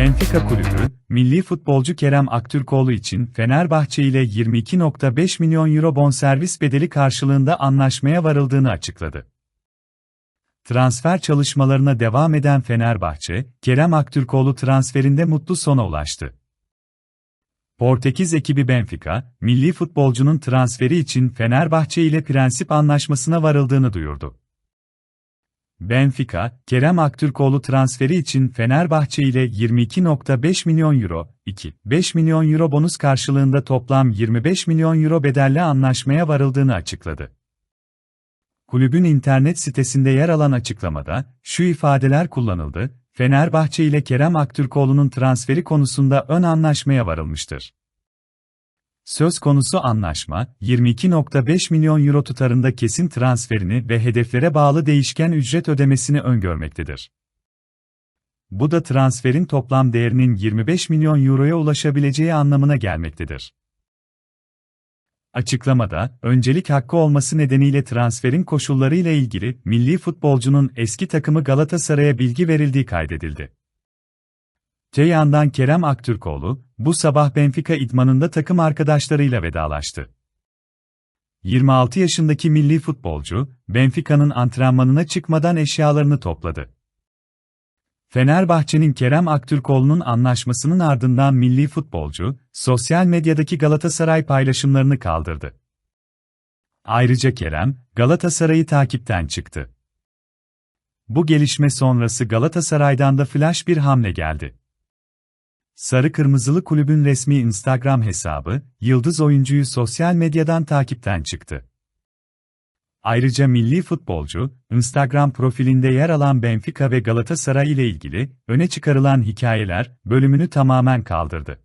Benfica Kulübü, milli futbolcu Kerem Aktürkoğlu için Fenerbahçe ile 22.5 milyon euro bonservis bedeli karşılığında anlaşmaya varıldığını açıkladı. Transfer çalışmalarına devam eden Fenerbahçe, Kerem Aktürkoğlu transferinde mutlu sona ulaştı. Portekiz ekibi Benfica, milli futbolcunun transferi için Fenerbahçe ile prensip anlaşmasına varıldığını duyurdu. Benfica, Kerem Aktürkoğlu transferi için Fenerbahçe ile 22.5 milyon euro, 2,5 milyon euro bonus karşılığında toplam 25 milyon euro bedelle anlaşmaya varıldığını açıkladı. Kulübün internet sitesinde yer alan açıklamada, şu ifadeler kullanıldı, Fenerbahçe ile Kerem Aktürkoğlu'nun transferi konusunda ön anlaşmaya varılmıştır. Söz konusu anlaşma, 22.5 milyon euro tutarında kesin transferini ve hedeflere bağlı değişken ücret ödemesini öngörmektedir. Bu da transferin toplam değerinin 25 milyon euroya ulaşabileceği anlamına gelmektedir. Açıklamada, öncelik hakkı olması nedeniyle transferin koşulları ile ilgili milli futbolcunun eski takımı Galatasaray'a bilgi verildiği kaydedildi. Te yandan Kerem Aktürkoğlu, bu sabah Benfica idmanında takım arkadaşlarıyla vedalaştı. 26 yaşındaki milli futbolcu, Benfica'nın antrenmanına çıkmadan eşyalarını topladı. Fenerbahçe'nin Kerem Aktürkoğlu'nun anlaşmasının ardından milli futbolcu, sosyal medyadaki Galatasaray paylaşımlarını kaldırdı. Ayrıca Kerem, Galatasaray'ı takipten çıktı. Bu gelişme sonrası Galatasaray'dan da flash bir hamle geldi. Sarı Kırmızılı Kulübün resmi Instagram hesabı, yıldız oyuncuyu sosyal medyadan takipten çıktı. Ayrıca milli futbolcu, Instagram profilinde yer alan Benfica ve Galatasaray ile ilgili öne çıkarılan hikayeler bölümünü tamamen kaldırdı.